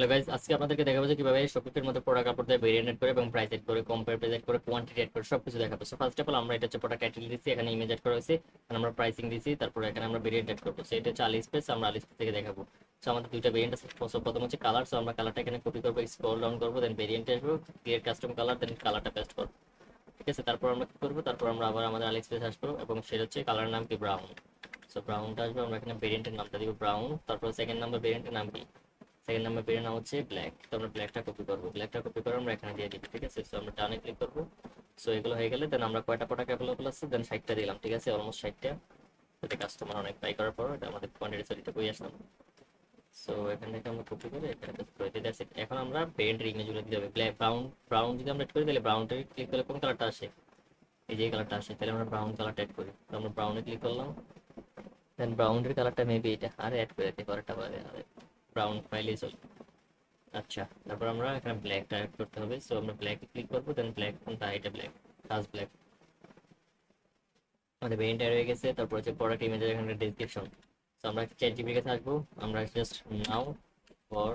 Hello guys আজকে আপনাদেরকে দেখাবো যে কীভাবে শপিংয়ের মধ্যে প্রোডাক্ট আপলোড দেয় ভেরিয়েন্ট করে এবং প্রাইস এড করে কম্পেয়ার প্রাইস এড করে কোয়ান্টিটি এড করে সব কিছু দেখাবো। সো ফার্স্ট অফ অল আমরা এটা হচ্ছে প্রোডাক্ট টাইটেল দিচ্ছি এখানে ইমেজ এড করা এখানে আমরা প্রাইসিং দিচ্ছি তারপর এখানে আমরা ভেরিয়েন্ট এড করব। সো এটা হচ্ছে আলি স্পেস আমরা আলি থেকে দেখাবো। সো আমাদের দুইটা ভেরিয়েন্ট আছে প্রথম হচ্ছে কালার সো আমরা কালারটা এখানে কপি করব স্ক্রল ডাউন করব দেন ভেরিয়েন্টে আসব ক্রিয়েট কাস্টম কালার দেন কালারটা পেস্ট করব। ঠিক আছে? তারপর আমরা কি করব? তারপর আমরা আবার আমাদের আলি স্পেস আসব এবং সেটা হচ্ছে কালার নাম কি? ব্রাউন সো ব্রাউনটা আসবে, আমরা এখানে ভেরিয়েন্টের নামটা দিব ব্রাউন তারপর সেকেন্ড নাম্বার ভেরিয়েন্টের নাম কি? সেকেন্ড নাম্বার পেরের নাম হচ্ছে ব্ল্যাক তো আমরা ব্ল্যাকটা কপি করব। ব্ল্যাকটা কপি করে আমরা এখানে দিয়ে দিই ঠিক আছে? সো আমরা ডানে ক্লিক করব। সো এগুলো হয়ে গেলে দেন আমরা কয়টা প্রোডাক্ট অ্যাভেলেবল আছে? দেন ষাটটা দিলাম, ঠিক আছে? অলমোস্ট ষাটটা। যাতে কাস্টমার অনেক বাই করার পর এটা আমাদের কোয়ান্টিটি সরিতে বই আসলাম সো এখান থেকে আমরা কপি করে এখানে করে। এখন আমরা পেন্টের ইমেজগুলো দিতে হবে। ব্ল্যাক ব্রাউন ব্রাউন যদি আমরা এড করি, তাহলে ব্রাউনটা ক্লিক করলে কোন কালারটা আসে? এই যে কালারটা আসে, তাহলে আমরা ব্রাউন কালারটা অ্যাড করি। তো আমরা ব্রাউনে ক্লিক করলাম। দেন ব্রাউনের কালারটা মেবি এটা, আর অ্যাড করে দিতে পরে আরে ব্রাউন ফাইলেই চলবে আচ্ছা তারপর আমরা এখানে ব্ল্যাক টাইপ করতে হবে। সো আমরা ব্ল্যাকে ক্লিক করব দেন ব্ল্যাক কোনটা? এটা ব্ল্যাক ফার্স্ট ব্ল্যাক আমাদের বেইনটা হয়ে গেছে, তারপর হচ্ছে প্রোডাক্ট ইমেজের এখানে ডেসক্রিপশন সো আমরা চ্যাট জিপির কাছে আসব। আমরা জাস্ট নাও ফর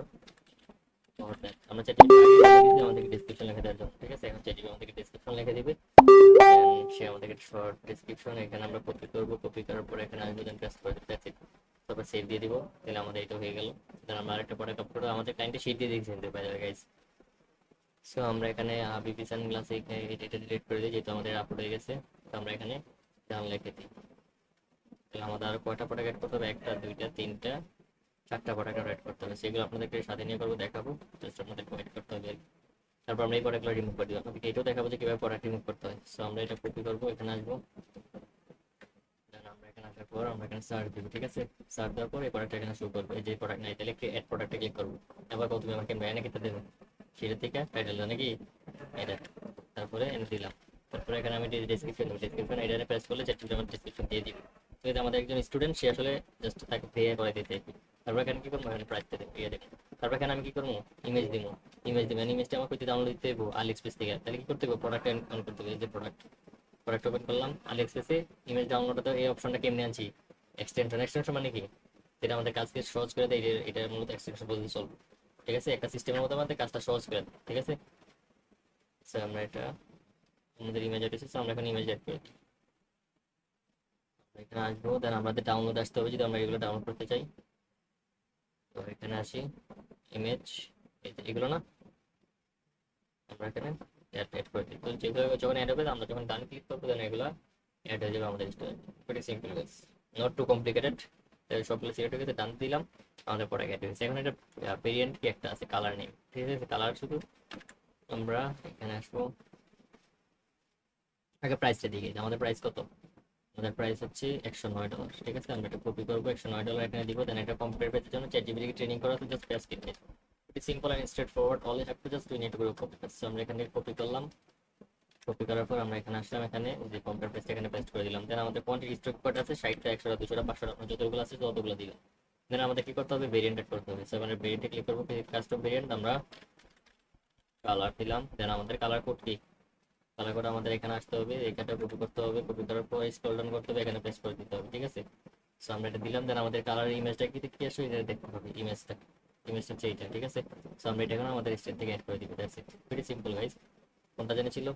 আমরা চ্যাট জিপি আমাদেরকে ডেসক্রিপশন লিখে দেওয়ার জন্য, ঠিক আছে? এখন চ্যাট জিপি আমাদেরকে ডেসক্রিপশন লিখে দিবে। সে আমাদেরকে শর্ট ডেসক্রিপশন এখানে আমরা কপি করব। কপি করার পর এখানে আসব দেন প্রেস করে দ্যাটস তারপর সেভ দিয়ে দিব, তাহলে আমাদের এটা হয়ে গেল। দেন আমরা আরেকটা প্রোডাক্ট আপলোড আমাদের ক্লায়েন্টে শিট দিয়ে দিয়েছেন তো বাই গাইস সো আমরা এখানে বিপি সানগ্লাস এটা ডিলিট করে দিই, যেহেতু আমাদের আপলোড হয়ে গেছে। তো আমরা এখানে ডান লিখে দিই। তাহলে আমাদের আর কয়টা প্রোডাক্ট অ্যাড করতে হবে? একটা, দুইটা, তিনটা, চারটা প্রোডাক্ট অ্যাড করতে হবে। সেগুলো আপনাদেরকে সাথে নিয়ে করব, দেখাবো। জাস্ট আপনাদেরকে ওয়েট করতে হবে। তারপর আমরা এই প্রোডাক্টগুলো রিমুভ করে দিব। আপনাদেরকে এটাও দেখাবো যে কীভাবে প্রোডাক্ট রিমুভ করতে হয়। সো আমরা এটা কপি করব, এখানে আসব। আসার পর আমরা এখানে সার্চ ঠিক আছে? সার্চ দেওয়ার পর এই প্রোডাক্টটা এখানে শো যে প্রোডাক্ট নাই তাহলে অ্যাড প্রোডাক্টে ক্লিক করব। তুমি আমাকে দেবে। সেটা থেকে টাইটেল নাকি? এটা তারপরে এনে দিলাম। তারপরে এখানে আমি ডিসক্রিপশন ডিসক্রিপশন এটা প্রেস করলে আমার ডিসক্রিপশন দিয়ে দিবে। তো এটা আমাদের একজন স্টুডেন্ট সে আসলে জাস্ট তাকে পে করে দিতে তারপর এখানে কি করব? এখানে প্রাইস দেবো ইয়ে তারপর এখানে আমি কি করব? ইমেজ দিব। ইমেজ দেবো। ইমেজটা আমার কোথায় ডাউনলোড দিতে দেবো আলি এক্সপ্রেস থেকে, তাহলে কি করতে হবে প্রোডাক্ট অন করতে হবে যে প্রোডাক্ট প্রোডাক্ট ওপেন করলাম আলি এক্সপ্রেসে ইমেজ ডাউনলোড তো এই অপশনটা কেমনে আনছি? এক্সটেনশন এক্সটেনশন মানে কি? যেটা আমাদের কাজকে সহজ করে দেয় এটা- এটা মূলত এক্সটেনশন বলতে চলবে ঠিক আছে? একটা সিস্টেমের মধ্যে আমাদের কাজটা সহজ করে দেয়, ঠিক আছে? স্যার আমরা এটা আমাদের ইমেজ অ্যাড এসেছে আমরা এখন ইমেজ অ্যাড করে। এখানে আসব দেন আমাদের ডাউনলোড আসতে হবে যদি আমরা এগুলো ডাউনলোড করতে চাই। তো এখানে আসি ইমেজ এগুলো না? আমরা এখানে অ্যাড করে দিই। তো যখন অ্যাড হবে আমরা যখন ডান ক্লিক করব এগুলো অ্যাড হয়ে যাবে আমাদের সিম্পল নট টু কমপ্লিকেটেড সবগুলো সিলেক্ট হয়ে গেছে ডান দিলাম। আমাদের অ্যাড হয়েছে। ভেরিয়েন্ট কি একটা আছে? কালার নেই ঠিক আছে কালার শুধু আমরা এখানে আসব। আগে প্রাইসটা দিকে আমাদের প্রাইস কত? আমাদের প্রাইস হচ্ছে একশো নয় ডলার ঠিক আছে, আমরা এটা কপি করব, একশো নয় ডলার এখানে দিব। দেন কম্পিউটার জন্য চ্যাট জিবিকে ট্রেনিং করা জাস্ট পেস্ট কিনে it simple and straightforward all have to just do need to copy paste আমরা এখানে কপি করলাম। কপি করার পর আমরা এখানে আসলাম এখানে। যে কম্পিউটার পেজটা এখানে পেস্ট করে দিলাম। দেন আমাদের কোয়ান্টিটি স্টক কোড আছে। ষাটটা একশোটা দুশোটা পাঁচশোটা যতগুলো আছে ততগুলো দিবেন দেন আমাদের কি করতে হবে? ভেরিয়েন্ট এড করতে হবে। সো আমরা ভেরিয়েন্টে ক্লিক করব। কাস্টম ভেরিয়েন্ট আমরা কালার দিলাম। দেন আমাদের কালার কোড কি? কালার কোড আমাদের এখানে আসতে হবে। এখানটা কপি করতে হবে। কপি করার পর স্ক্রল ডাউন করতে হবে। এখানে পেস্ট করে দিতে হবে। ঠিক আছে? সো আমরা এটা দিলাম। দেন আমাদের কালার ইমেজটা কি? কি এটা দেখতে হবে ইমেজটা ইমেজটা হচ্ছে এইটা ঠিক আছে? সো আমরা এটা এখন আমাদের স্টেট থেকে অ্যাড করে দিব that's it very simple guys কোনটা জেনেছিল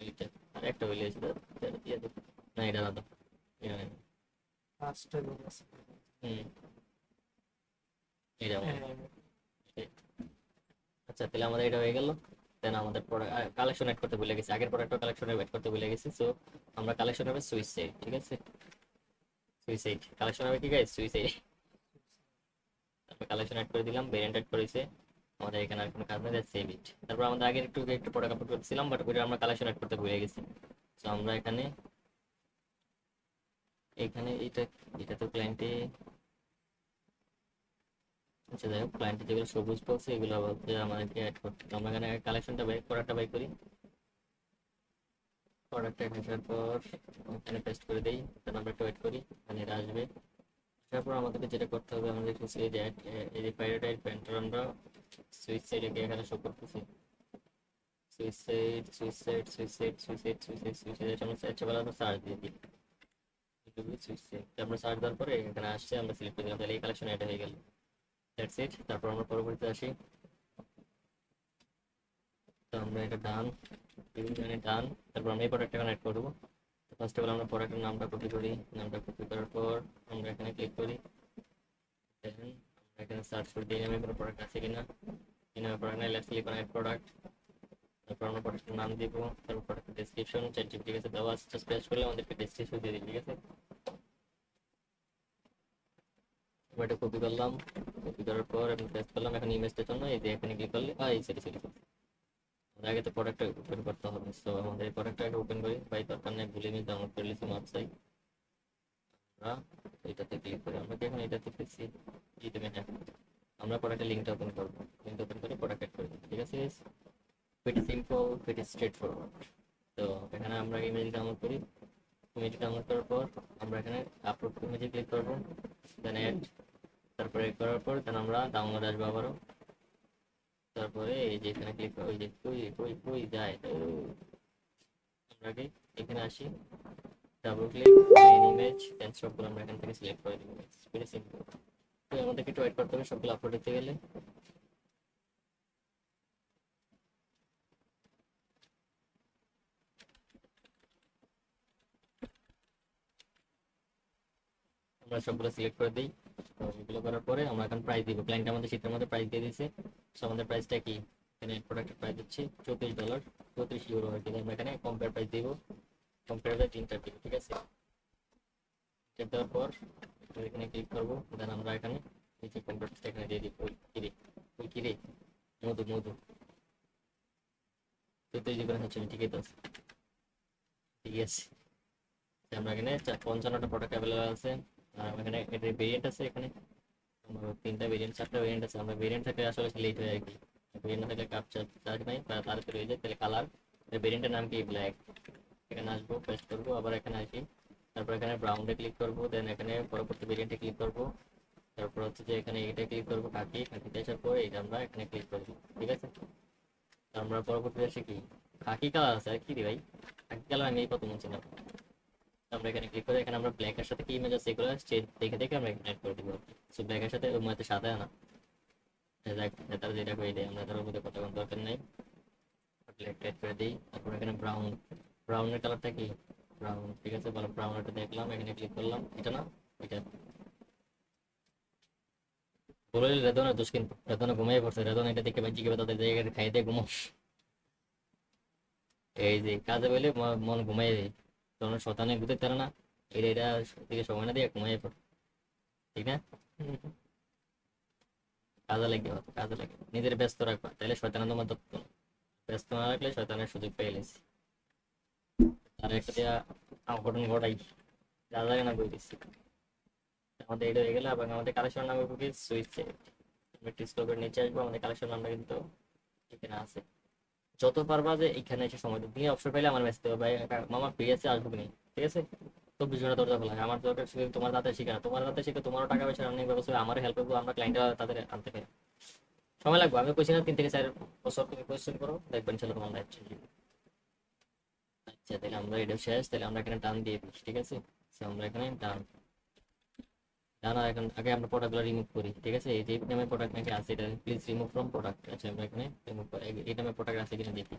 এইটা আর একটা হইলে এসে দিয়ে দেব। না এটা আলাদা। পাঁচটা লোক আছে। হুম। এটা আচ্ছা তাহলে আমাদের এটা হয়ে গেল। দেন আমাদের কালেকশন অ্যাড করতে ভুলে গেছি। আগের প্রোডাক্টও কালেকশন অ্যাড করতে ভুলে গেছি। সো আমরা কালেকশন হবে সুইসাইড ঠিক আছে? সুইসাইড কালেকশন হবে কি গাইস সুইসাইড তারপর কালেকশন অ্যাড করে দিলাম ভেরিয়েন্ট অ্যাড করেছে। আমাদের এখানে আর কোনো কাজ নেই সেভ ইট তারপর আমাদের আগের একটু একটু প্রোডাক্ট আপলোড করছিলাম বাট ওইটা আমরা কালেকশন অ্যাড করতে ভুলে গেছি। সো আমরা এখানে এখানে এটা এটা তো ক্লায়েন্টে আচ্ছা যাই হোক ক্লায়েন্টে যেগুলো সবুজ বলছে, এগুলো আমাদেরকে অ্যাড করতে আমরা এখানে কালেকশনটা বাই প্রোডাক্টটা বাই করি। প্রোডাক্টটা আসার পর এখানে পেস্ট করে দিই, তারপর আমরা একটু ওয়েট করি এখানে এটা আসবে। আসার পর আমাদেরকে যেটা করতে হবে, আমাদের কিছু এই যে এই যে প্যারাডাইট প্যান্টার আমরা সুইচ সাইডে এখানে শো করতেছি। Suicide suicide suicide suicide suicide suicide আমরা সার্চ বেলা সার্চ দিয়ে দিই। সুইচ সাইড আমরা সার্চ দেওয়ার পরে এখানে আসছে, আমরা সিলেক্ট করে দিলাম, তাহলে এই কালেকশন এটা হয়ে গেল। দ্যাটস ইট তারপর আমরা পরবর্তীতে আসি। তো আমরা এটা ডান বিভিন্ন ডান তারপর আমরা এই প্রোডাক্টটা কানেক্ট করব। ফার্স্ট অফ অল আমরা প্রোডাক্টের নামটা কপি করি। নামটা কপি করার পর আমরা এখানে ক্লিক করি। Then আমরা এখানে সার্চ করি এই নামে কোনো প্রোডাক্ট আছে কিনা। নামে প্রোডাক্ট নাই লেটস ক্লিক অন প্রোডাক্ট তারপর আমরা প্রোডাক্টের নাম দিব। তারপর প্রোডাক্টের ডেসক্রিপশন চ্যাট জিপিটি কাছে দেওয়া আছে। জাস্ট করলে আমাদেরকে ডেসক্রিপশন দিয়ে দিবে, ঠিক আছে? এটা কপি করলাম। কপি করার পর আমি পেস্ট করলাম। এখন ইমেজটার জন্য এই যে এখানে ক্লিক করলে এই সেটি সেটি আগে তো প্রোডাক্টটা ওপেন করতে হবে সো আমাদের এই প্রোডাক্টটা ওপেন করি দরকার নেই ভুলে আমি ডাউনলোড করে নিয়েছি ওয়েবসাইট আমরা এটাতে ক্লিক করি, আমরা কি এখন এটাতে এই তুমি হ্যাঁ আমরা প্রোডাক্টের লিঙ্কটা ওপেন করব। লিঙ্কটা ওপেন করে প্রোডাক্ট অ্যাড করে ঠিক আছে pretty simple স্ট্রেট straightforward তো এখানে আমরা ইমেজ ডাউনলোড করি। ইমেজ ডাউনলোড করার পর আমরা এখানে আপলোড ইমেজে ক্লিক করব দেন অ্যাড তারপরে করার পর দেন আমরা ডাউনলোড আসব আবারও। তারপরে এই যে এখানে ক্লিক ওই যে কই কই কই যায়। আমরা আগে এখানে আসি। Double click main image then সবগুলো আমরা এখান থেকে সিলেক্ট করে দিব। ভেরি সিম্পল তো আমাদেরকে একটু ওয়েট করতে হবে, সবগুলো আপলোড দিতে গেলে। আমরা সবগুলো সিলেক্ট করে দিই। এগুলো করার পরে আমরা এখন প্রাইস দিব। ক্লায়েন্ট আমাদের শীতের মধ্যে প্রাইস দিয়ে দিয়েছে। সো আমাদের প্রাইসটা কি? এখানে প্রোডাক্টের প্রাইস হচ্ছে চব্বিশ ডলার চৌত্রিশ ইউরো আর কি। আমরা এখানে কম্পেয়ার প্রাইস দিব কম্পেয়ার প্রাইস তিনটা দিব, ঠিক আছে? চেক দেওয়ার পর এখানে ক্লিক করব, দেন আমরা এখানে নিচে কম্পেয়ার এখানে দিয়ে দিব। ওই কিরে ওই কিরে মধু মধু। চৌত্রিশ জীবনে হচ্ছে ঠিকই তো ঠিক আছে। আমরা এখানে পঞ্চান্নটা প্রোডাক্ট অ্যাভেলেবেল আছে। আর এখানে এটার ভেরিয়েন্ট আছে এখানে। তিনটা ভেরিয়েন্ট চারটা ভেরিয়েন্ট আছে। আমরা ভেরিয়েন্ট থাকলে আসলে লেট হয়ে আর কি ভেরিয়েন্ট থাকলে কাপচার চার্জ নাই তাড়াতাড়ি হয়ে যায় তাহলে কালার ভেরিয়েন্টের নাম কি? ব্ল্যাক এখানে আসব পেস্ট করব, আবার এখানে আসি। তারপর এখানে ব্রাউনে ক্লিক করব দেন এখানে পরবর্তী ভেরিয়েন্টে ক্লিক করব। তারপর হচ্ছে যে এখানে এইটা ক্লিক করব কাকি কাকিতে আসার পর এইটা আমরা এখানে ক্লিক করব ঠিক আছে? আমরা পরবর্তী আসি কি? কাকি কালার আছে আর কি রে ভাই? কাকি কালার আমি এই প্রথম ছিলাম আমরা এখানে ক্লিক করে, এখানে আমরা ব্ল্যাকের সাথে কি ইমেজ আছে এগুলো দেখে দেখে আমরা এখানে অ্যাড করে দিব। সো ব্ল্যাকের সাথে মধ্যে সাদা না। যাক তারা যেটা করে দেয় আমরা তার মধ্যে কথা দরকার নেই। ব্ল্যাক অ্যাড করে দিই, তারপর এখানে ব্রাউন ব্রাউনের কালারটা কি? ব্রাউন ঠিক আছে, বলো ব্রাউন একটা দেখলাম, এখানে ক্লিক করলাম, এটা না? এটা। বলে রেদনের দোষ কিন্তু, রেদনে ঘুমিয়ে পড়ছে, রেদন এটা দেখে বাজি কেবে তাদের জায়গায় খাই দিয়ে ঘুমো এই যে, কাজে বলে মন ঘুমাই যায় তখন শতানে ঘুরতে পারে না এটা এটা দিকে সময় না দিয়ে ঘুমাই পড়ে। ঠিক না? কাজে লাগে কাজে লাগে। নিজের ব্যস্ত রাখবা, তাহলে শয়তানের তোমার দত্ত ব্যস্ত না রাখলে শয়তানের সুযোগ পেয়ে গেছি। আর একটা অঘটন ঘটাই। যা লাগে না বই দিচ্ছি আমাদের এটা হয়ে গেলে, আবার আমাদের কালেকশন নাম সুইচ সেট আমরা নিচে আসব, আমাদের কালেকশন নামটা কিন্তু এখানে আছে। যত পারবা যে এখানে এসে সময় দিই। অবসর পাইলে আমার মেসতে হবে ভাই মামা ফ্রি আছে আসব নেই। ঠিক আছে? চব্বিশ ঘণ্টা দরজা খোলা। আমার দরকার শুধু তোমার হাতে শিখে না তোমার হাতে শিখে তোমারও টাকা পয়সা অনেক ব্যবস্থা আমারও হেল্প করব, আমরা ক্লায়েন্টরা তাদের আনতে পারি। সময় লাগবে। আমি কইছি না তিন থেকে চার বছর তুমি কোয়েশ্চেন করো, দেখবেন ছিল তোমার লাইফ চেঞ্জ আচ্ছা তাহলে আমরা এটা শেষ। তাহলে আমরা এখানে টান দিয়ে দিচ্ছি। ঠিক আছে? আমরা এখানে টান আর এখন আগে আমরা প্রোডাক্টগুলো রিমুভ করি, ঠিক আছে? এই যে নামে প্রোডাক্ট নাকি আছে, এটা প্লিজ রিমুভ ফ্রম প্রোডাক্ট আচ্ছা আমরা এখানে রিমুভ এই নামে প্রোডাক্ট আছে কিনা দেখি।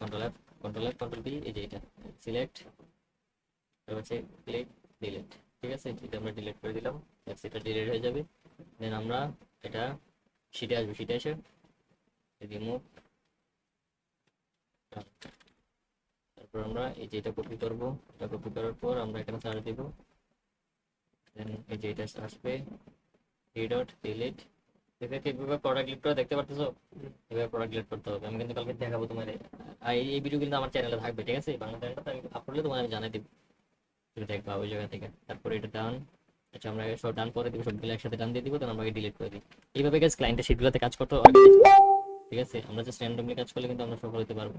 Control F control F control B এই যে এটা সিলেক্ট তারপর হচ্ছে ক্লিক ডিলিট ঠিক আছে? এটা আমরা ডিলিট করে দিলাম এটা ডিলিট হয়ে যাবে। দেন আমরা এটা শিটে আসব শিটে এসে রিমুভ তারপর আমরা এই যে এটা কপি করব, এটা কপি করার পর আমরা এখানে সার্চ দিব। দেন, এই যে এটা আসবে। এই ডট ডিলিট দেখে কীভাবে প্রোডাক্ট লিট করে দেখতে পারতেছো? এভাবে প্রোডাক্ট লিট করতে হবে। আমি কিন্তু কালকে দেখাবো তোমার। এই ভিডিও কিন্তু আমার চ্যানেলে থাকবে, ঠিক আছে? বাংলা চ্যানেলটা আমি আপলোড তোমার আমি জানাই দিব। তুমি দেখবা ওই জায়গা থেকে। তারপরে এটা ডান আচ্ছা আমরা সব ডান করে দিব, সবগুলো একসাথে ডান দিয়ে দিব তখন আমরা ডিলিট করে দিই। এইভাবে গাছ ক্লায়েন্টের শিটগুলোতে কাজ করতে হয়। ঠিক আছে? আমরা জাস্ট র্যান্ডমলি কাজ করলে কিন্তু আমরা সফল হতে পারব।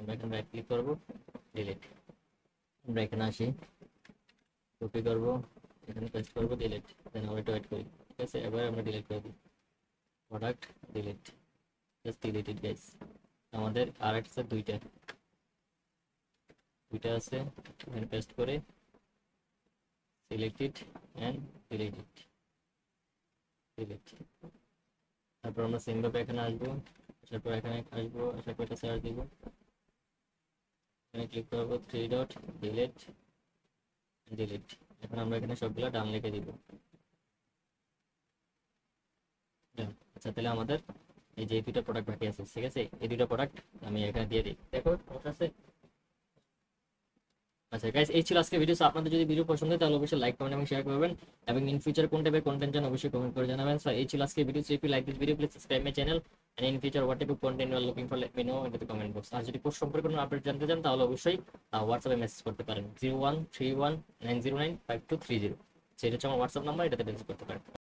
আমরা এখানে রাইট ক্লিক করব ডিলিট আমরা এখানে আসি। কপি করব। এখানে পেস্ট করব ডিলিট দেন আমরা এটা ওয়েট করি। ঠিক আছে? এবার আমরা ডিলিট করে দিই। Product delete just delete guys আমাদের আর একটা দুইটা। দুইটা আছে। এখানে পেস্ট করে select it and delete delete তারপর আমরা সেম ভাবে এখানে আসব। আসার পর এখানে আসব। আসার পর এটা সার্চ দিব। এখানে ক্লিক করব থ্রি ডট ডিলিট ডিলিট এখন আমরা এখানে সবগুলো ডান লিখে দিব। আচ্ছা তাহলে আমাদের এই যে দুটো প্রোডাক্ট বাকি আছে, ঠিক আছে? এই দুটো প্রোডাক্ট আমি এখানে দিয়ে দিই। দেখো আছে। আচ্ছা গাইস এই ছিল আজকে ভিডিও আপনাদের যদি ভিডিও পছন্দ হয়, তাহলে অবশ্যই লাইক কমেন্ট এবং শেয়ার করবেন। এবং ইন ফিউচার কোন টাইপের কন্টেন্ট চান অবশ্যই কমেন্ট করে জানাবেন। সো এই ছিল আজকে video so if you like this video please subscribe my channel and in future what type of content you are looking for let me know in the comment box আর যদি course সম্পর্কে কোনো update জানতে চান, তাহলে অবশ্যই হোয়াটসঅ্যাপে message করতে পারেন। Zero one three one nine zero nine five two three zero সেটা হচ্ছে আমার হোয়াটসঅ্যাপ নাম্বার এটাতে মেসেজ করতে পারেন।